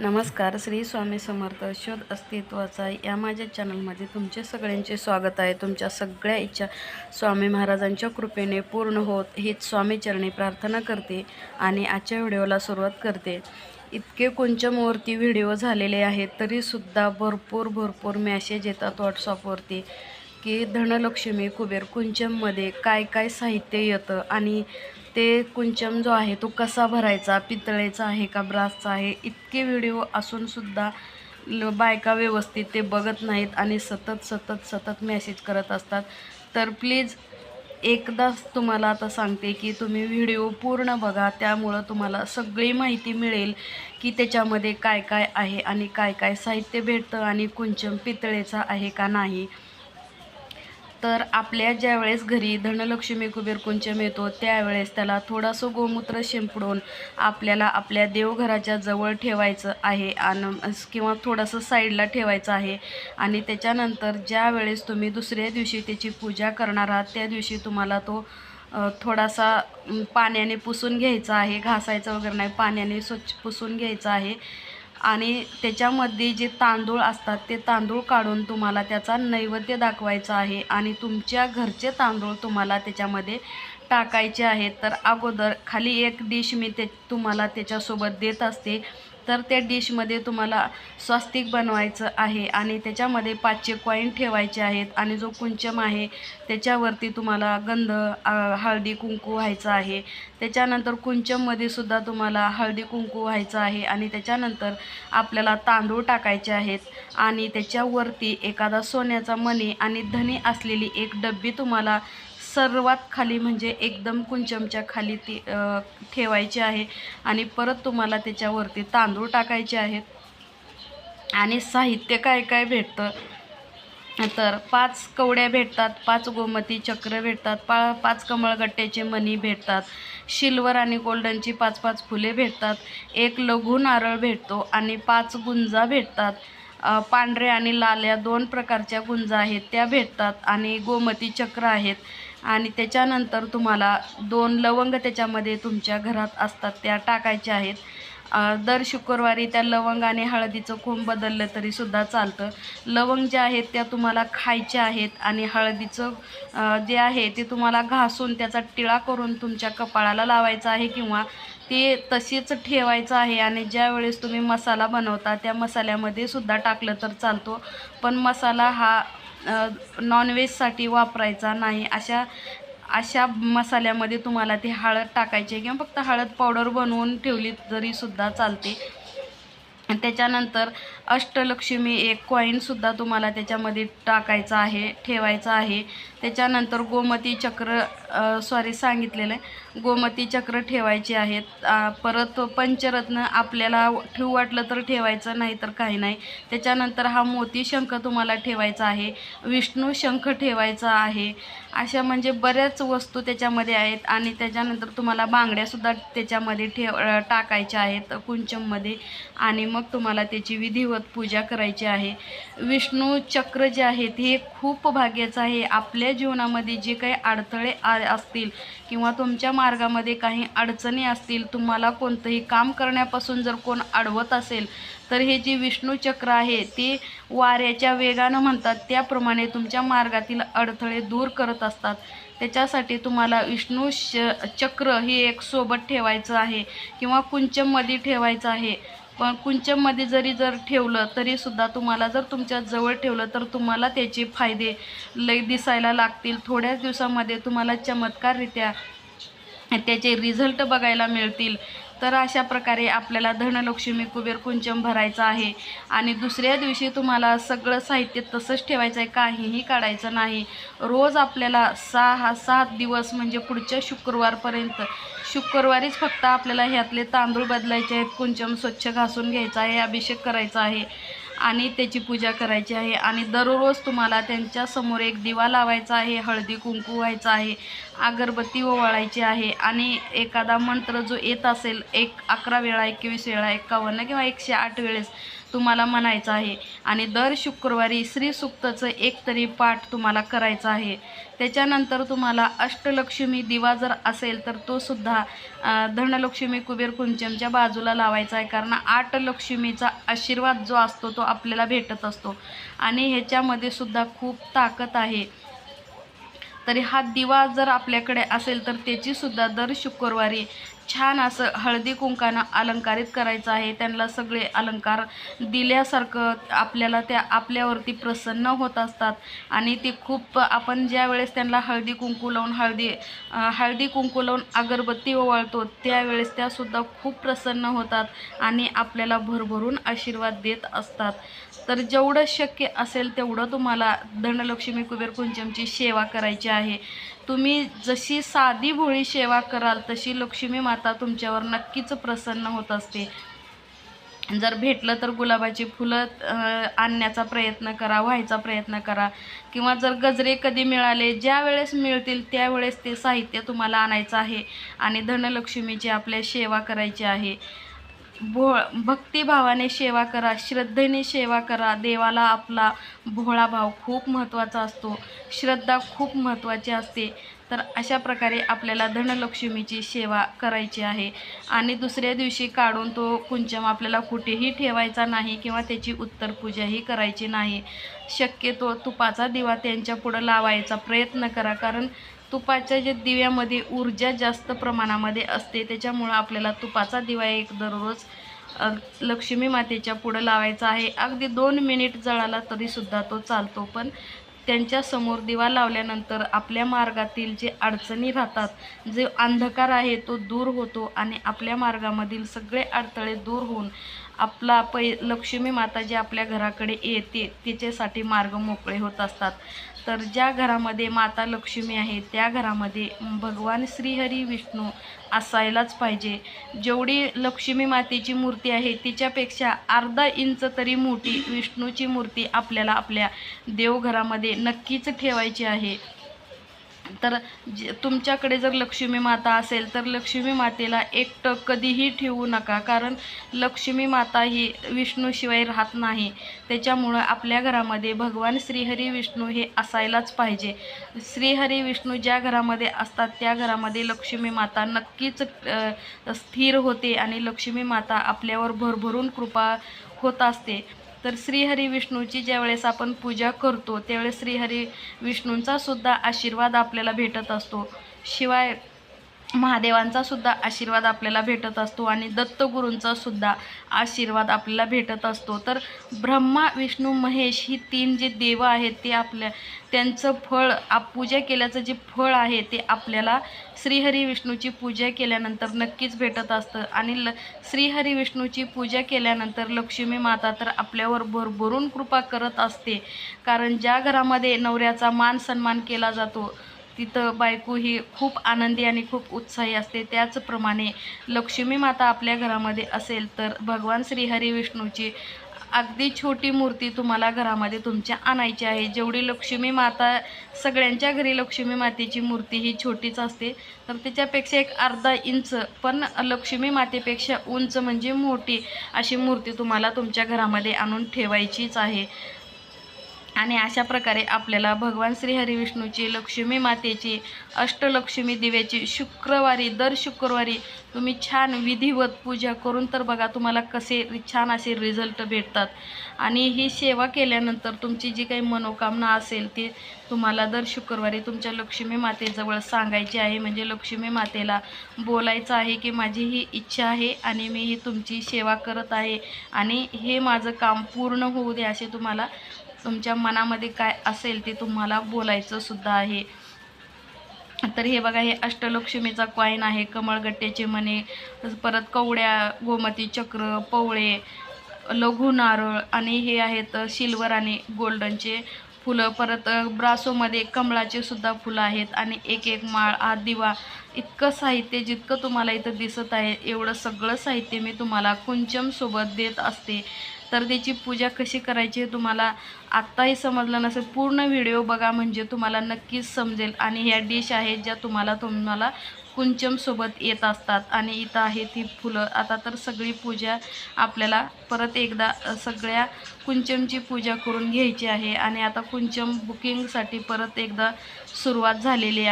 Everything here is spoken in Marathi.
नमस्कार श्री स्वामी समर्थ शोध अस्तित्वाचा या माझ्या चॅनलमध्ये तुमचे सगळ्यांचे स्वागत आहे. तुमच्या सगळ्या इच्छा स्वामी महाराजांच्या कृपेने पूर्ण होत हीच स्वामीचरणी प्रार्थना करते आणि आजच्या व्हिडिओला सुरुवात करते. इतके कुंचमवरती व्हिडिओ झालेले आहेत तरीसुद्धा भरपूर भरपूर मॅसेज येतात व्हॉट्सअपवरती की धनलक्ष्मी कुबेर कुंचममध्ये काय काय साहित्य येतं आणि ते कुंचम जो आहे तो कसा भरायचा पितळेचा आहे का ब्रासचा आहे इतके व्हिडिओ असूनसुद्धा ल बायका व्यवस्थित ते बघत नाहीत आणि सतत सतत सतत मेसेज करत असतात. तर प्लीज एकदाच तुम्हाला आता सांगते की तुम्ही व्हिडिओ पूर्ण बघा. त्यामुळं तुम्हाला सगळी माहिती मिळेल की त्याच्यामध्ये काय काय आहे आणि काय काय साहित्य भेटतं आणि कुंचम पितळेचा आहे का नाही. तर आपल्या ज्यावेळेस घरी धनलक्ष्मी कुबेर कुंचम येतो त्यावेळेस त्याला थोडंसं गोमूत्र शिंपडून आपल्याला आपल्या देवघराच्या जवळ ठेवायचं आहे आणि किंवा थोडंसं साईडला ठेवायचं आहे. आणि त्याच्यानंतर ज्या वेळेस तुम्ही दुसऱ्या दिवशी त्याची पूजा करणार आहात त्या दिवशी तुम्हाला तो थोडासा पाण्याने पुसून घ्यायचा आहे. घासायचं वगैरे नाही पाण्याने स्वच्छ पुसून घ्यायचं आहे. आणि त्याच्यामध्ये जे तांदूळ असतात ते तांदूळ काढून तुम्हाला त्याचा नैवेद्य दाखवायचा आहे आणि तुमच्या घरचे तांदूळ तुम्हाला त्याच्यामध्ये टाकायचे आहेत. तर अगोदर खाली एक डिश मी ते तुम्हाला त्याच्यासोबत देत असते. तर त्या डिशमध्ये तुम्हाला स्वस्तिक बनवायचं आहे आणि त्याच्यामध्ये पाचशे कॉईन ठेवायचे आहेत आणि जो कुंचम आहे त्याच्यावरती तुम्हाला गंध हळदी कुंकू व्हायचं आहे. त्याच्यानंतर कुंचममध्ये सुद्धा तुम्हाला हळदी कुंकू व्हायचं आहे आणि त्याच्यानंतर आपल्याला तांदूळ टाकायचे आहेत आणि त्याच्यावरती एखादा सोन्याचा मणी आणि धनी असलेली एक डब्बी तुम्हाला सर्वात खाली म्हणजे एकदम कुंचमच्या खाली ती ठेवायची आहे. आणि परत तुम्हाला त्याच्यावरती तांदूळ टाकायचे आहेत. आणि साहित्य काय काय भेटतं? तर पाच कवड्या भेटतात पाच गोमती चक्र भेटतात पा पाच कमळगट्ट्याचे मणी भेटतात सिल्वर आणि गोल्डनची पाच पाच फुले भेटतात एक लघु नारळ भेटतो आणि पाच गुंजा भेटतात. पांढरे आणि लाल या दोन प्रकारच्या गुंजा आहेत त्या भेटतात आणि गोमती चक्र आहेत. आणि त्याच्यानंतर तुम्हाला दोन लवंग त्याच्यामध्ये तुमच्या घरात असतात त्या टाकायच्या आहेत. दर शुक्रवारी त्या लवंग आणि हळदीचं खोंब बदललं तरीसुद्धा चालतं. लवंग जे आहेत त्या तुम्हाला खायच्या आहेत आणि हळदीचं जे आहे ते तुम्हाला घासून त्याचा टिळा करून तुमच्या कपाळाला लावायचा आहे किंवा ते तशीच ठेवायचं आहे आणि ज्या वेळेस तुम्ही मसाला बनवता त्या मसाल्यामध्ये सुद्धा टाकलं तर चालतो. पण मसाला हा नॉनव्हेजसाठी वापरायचा नाही. अशा अशा मसाल्यामध्ये तुम्हाला ती हळद टाकायची किंवा फक्त हळद पावडर बनवून ठेवली तरीसुद्धा चालते. त्याच्यानंतर अष्टलक्ष्मी एक कॉईनसुद्धा तुम्हाला त्याच्यामध्ये टाकायचं आहे ठेवायचं आहे. त्याच्यानंतर गोमती चक्र सॉरी सांगितलेलं आहे. गोमती चक्र ठेवायचे आहेत. परत पंचरत्न आपल्याला ठेवू वाटलं तर ठेवायचं नाही तर काही नाही. त्याच्यानंतर हा मोती शंख तुम्हाला ठेवायचा आहे. विष्णू शंख ठेवायचा आहे. अशा म्हणजे बऱ्याच वस्तू त्याच्यामध्ये आहेत आणि त्याच्यानंतर तुम्हाला बांगड्यासुद्धा त्याच्यामध्ये ठेव टाकायच्या आहेत कुंचममध्ये. आणि मग तुम्हाला त्याची विधिवत पूजा करायची आहे. विष्णू चक्र जे आहे ते खूप भाग्याचं आहे. आपल्या जीवनामध्ये जे काही अडथळे असतील किंवा तुमच्या मार्गामध्ये काही अडचणी असतील तुम्हाला कोणतंही काम करण्यापासून जर कोण अडवत असेल तर हे जे विष्णू चक्र आहे ते वाऱ्याच्या वेगानं म्हणतात. त्याप्रमाणे तुमच्या मार्गातील अडथळे दूर करत असतात. त्याच्यासाठी तुम्हाला विष्णू श चक्र हे एक सोबत ठेवायचं आहे किंवा कुंचममध्ये ठेवायचं आहे. पण कुंचममध्ये जरी जर ठेवलं तरीसुद्धा तुम्हाला जर तुमच्या जवळ ठेवलं तर तुम्हाला त्याचे फायदे लई दिसायला लागतील. थोड्याच दिवसामध्ये तुम्हाला चमत्काररित्या त्याचे रिझल्ट बघायला मिळतील. तर अशा प्रकारे आपल्याला धनलक्ष्मी कुबेर कुंचम भरायचा आहे. आणि दुसऱ्या दिवशी तुम्हाला सगळं साहित्य तसंच ठेवायचं आहे. काहीही काढायचं नाही. रोज आपल्याला सहा सात दिवस म्हणजे पुढच्या शुक्रवारपर्यंत शुक्रवारीच फक्त आपल्याला ह्यातले तांदूळ बदलायचे आहेत. कुंचम स्वच्छ घासून घ्यायचा आहे अभिषेक करायचा आहे. आणि त्याची पूजा करायची आहे. आणि दररोज तुम्हाला त्यांच्यासमोर एक दिवा लावायचा आहे हळदी कुंकू व्हायचा आहे अगरबत्ती ओवाळायची आहे. आणि एखादा मंत्र जो येत असेल एक अकरा वेळा एकवीस वेळा एकावन्न किंवा एकशे आठ वेळेस तुम्हाला म्हणायचं आहे. आणि दर शुक्रवारी श्री सुक्तचं एक तरी पाठ तुम्हाला करायचा आहे. त्याच्यानंतर तुम्हाला अष्टलक्ष्मी दिवा जर असेल तर तो सुद्धा धनलक्ष्मी कुबेर कुंचमच्या बाजूला लावायचा आहे. कारण आठ लक्ष्मीचा आशीर्वाद जो असतो तो आपल्याला भेटत असतो. आणि ह्याच्यामध्ये सुद्धा खूप ताकद आहे. तरी हा दिवा जर आपल्याकडे असेल तर त्याचीसुद्धा दर शुक्रवारी छान असं हळदी कुंकानं अलंकारित करायचं आहे. त्यांना सगळे अलंकार दिल्यासारखं आपल्याला त्या आपल्यावरती प्रसन्न होत असतात. आणि ते खूप आपण ज्या वेळेस त्यांना हळदी कुंकू लावून हळदी हळदी कुंकू लावून अगरबत्ती ओवाळतो त्यावेळेस त्यासुद्धा खूप प्रसन्न होतात आणि आपल्याला भरभरून आशीर्वाद देत असतात. तर जेवढं शक्य असेल तेवढं तुम्हाला धनलक्ष्मी कुबेर कुंचमची सेवा करायची आहे. तुम्ही जशी साधी भोळी सेवा कराल तशी लक्ष्मी माता तुमच्यावर नक्कीच प्रसन्न होत असते. जर भेटलं तर गुलाबाची फुलं आणण्याचा प्रयत्न करा व्हायचा प्रयत्न करा. किंवा जर गजरे कधी मिळाले ज्या वेळेस मिळतील त्यावेळेस ते साहित्य तुम्हाला आणायचं आहे. आणि धनलक्ष्मीची आपल्या सेवा करायची आहे भो भक्तिभावाने सेवा करा श्रद्धेने सेवा करा. देवाला आपला भोळा भाव खूप महत्त्वाचा असतो. श्रद्धा खूप महत्त्वाची असते. तर अशा प्रकारे आपल्याला धनलक्ष्मीची सेवा करायची आहे. आणि दुसऱ्या दिवशी काढून तो कुंचम आपल्याला कुठेही ठेवायचा नाही किंवा त्याची उत्तर पूजाही करायची नाही. शक्यतो तुपाचा दिवा त्यांच्या पुढं लावायचा प्रयत्न करा. कारण तुपाच्या जे दिव्यामध्ये ऊर्जा जास्त प्रमाणामध्ये असते त्याच्यामुळं आपल्याला तुपाचा दिवा एक दररोज लक्ष्मी मातेच्या पुढं लावायचा आहे. अगदी दोन मिनिट जळाला तरीसुद्धा तो चालतो पण त्यांच्यासमोर दिवा लावल्यानंतर आपल्या मार्गातील जे अडचणी राहतात जे अंधकार आहे तो दूर होतो आणि आपल्या मार्गामधील सगळे अडथळे दूर होऊन आपला पै लक्ष्मी माता जी आपल्या घराकडे येते तिच्यासाठी मार्ग मोकळे होत असतात. तर ज्या घरामध्ये माता लक्ष्मी आहे त्या घरामध्ये भगवान श्रीहरी विष्णू असायलाच पाहिजे. जेवढी लक्ष्मी मातेची मूर्ती आहे तिच्यापेक्षा अर्धा इंच तरी मोठी विष्णूची मूर्ती आपल्याला आपल्या देवघरामध्ये नक्कीच ठेवायची आहे. तर तुमच्याकडे जर लक्ष्मी माता असेल तर लक्ष्मी मातेला एकटं कधीही ठेवू नका. कारण लक्ष्मी माता ही विष्णूशिवाय राहत नाही. त्याच्यामुळं आपल्या घरामध्ये भगवान श्रीहरी विष्णू हे असायलाच पाहिजे. श्रीहरी विष्णू ज्या घरामध्ये असतात त्या घरामध्ये लक्ष्मी माता नक्कीच स्थिर होते आणि लक्ष्मी माता आपल्यावर भरभरून कृपा होत असते. तर श्रीहरी विष्णूची ज्यावेळेस आपण पूजा करतो त्यावेळेस श्रीहरी विष्णूंचा सुद्धा आशीर्वाद आपल्याला भेटत असतो. शिवाय महादेवांचा सुद्धा आशीर्वाद आपल्याला भेटत असतो आणि दत्तगुरूंचा सुद्धा आशीर्वाद आपल्याला भेटत असतो. तर ब्रह्मा विष्णू महेश ही तीन जे देव आहेत ते आपल्या त्यांचं फळ आप पूजा केल्याचं जे फळ आहे ते आपल्याला श्रीहरी विष्णूची पूजा केल्यानंतर नक्कीच भेटत असतं. आणि ल श्रीहरी विष्णूची पूजा केल्यानंतर लक्ष्मी माता तर आपल्यावर भरभरून कृपा करत असते. कारण ज्या घरामध्ये नवऱ्याचा मान सन्मान केला जातो तिथं बायको ही खूप आनंदी आणि खूप उत्साही असते. त्याचप्रमाणे लक्ष्मी माता आपल्या घरामध्ये असेल तर भगवान श्रीहरी विष्णूची अगदी छोटी मूर्ती तुम्हाला घरामध्ये तुमच्या आणायची आहे. जेवढी लक्ष्मी माता सगळ्यांच्या घरी लक्ष्मी मातेची मूर्ती ही छोटीच असते. तर त्याच्यापेक्षा एक अर्धा इंच पण लक्ष्मी मातेपेक्षा उंच म्हणजे मोठी अशी मूर्ती तुम्हाला तुमच्या घरामध्ये आणून ठेवायचीच आहे. आणि अशा प्रकारे आपल्याला भगवान श्री हरिविष्णूची लक्ष्मी मातेची अष्टलक्ष्मी दिव्याची शुक्रवारी दर शुक्रवारी तुम्ही छान विधिवत पूजा करून तर बघा तुम्हाला कसे छान असे रिझल्ट भेटतात. आणि ही सेवा केल्यानंतर तुमची जी काही मनोकामना असेल ती तुम्हाला दर शुक्रवारी तुमच्या लक्ष्मी मातेजवळ सांगायची आहे. म्हणजे लक्ष्मी मातेला बोलायचं आहे की माझी ही इच्छा आहे आणि मी ही तुमची सेवा करत आहे आणि हे माझं काम पूर्ण होऊ दे असे तुम्हाला तुमच्या मनामध्ये काय असेल ते तुम्हाला बोलायचं सुद्धा आहे. तर हे बघा हे अष्टलक्ष्मीचा कॉईन आहे. कमळगट्ट्याचे मणे परत कवड्या गोमती चक्र पवळे लघु नारळ आणि हे आहेत सिल्वर आणि गोल्डनचे फुलं. परत ब्रासोमध्ये कमळाचे सुद्धा फुलं आहेत आणि एक एक माळ हा दिवा. इतकं साहित्य जितकं तुम्हाला इथं दिसत आहे एवढं सगळं साहित्य मी तुम्हाला कुंचमसोबत देत असते. तर त्याची पूजा कशी करायची हे तुम्हाला आत्ताही समजलं नसेल. पूर्ण व्हिडिओ बघा म्हणजे तुम्हाला नक्कीच समजेल. आणि ह्या डिश आहेत ज्या तुम्हाला तुम्हाला कुंचमसोबत येत असतात. आणि इथं आहे ती फुलं. आता तर सगळी पूजा आपल्याला परत एकदा सगळ्या कुंचमची पूजा करून घ्यायची आहे. आणि आता कुंचम बुकिंगसाठी परत एकदा सुरुवात झालेली आहे.